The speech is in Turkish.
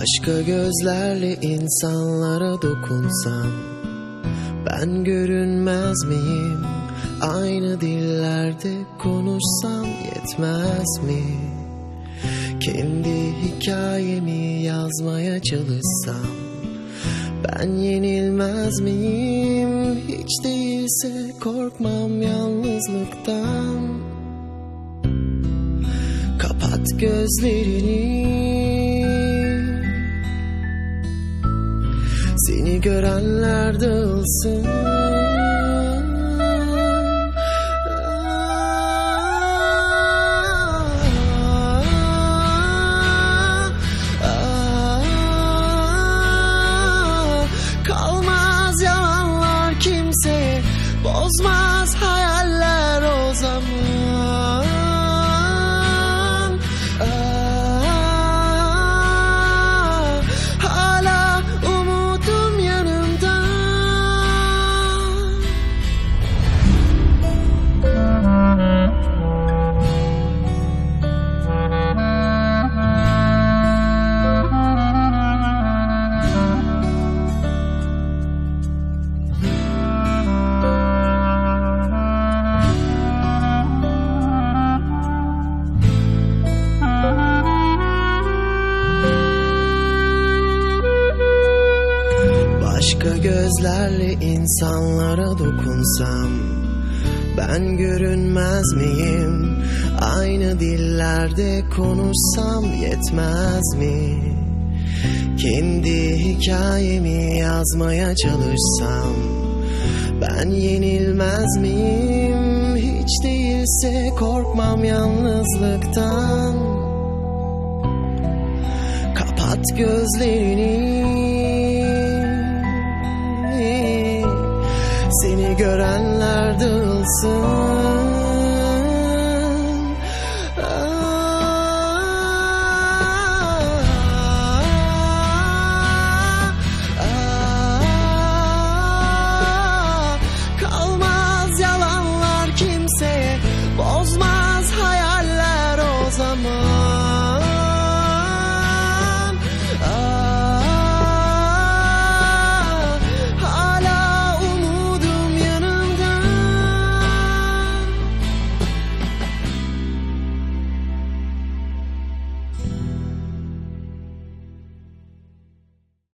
Başka gözlerle insanlara dokunsam Ben görünmez miyim? Aynı dillerde konuşsam yetmez mi? Kendi hikayemi yazmaya çalışsam Ben yenilmez miyim? Hiç değilse korkmam yalnızlıktan Kapat gözlerini Seni görenler dağılsın. Kalmaz yalanlar kimseye Bozmaz Başka gözlerle insanlara dokunsam Ben görünmez miyim? Aynı dillerde konuşsam yetmez mi? Kendi hikayemi yazmaya çalışsam Ben yenilmez miyim? Hiç değilse korkmam yalnızlıktan Kapat gözlerini görenler dağılsın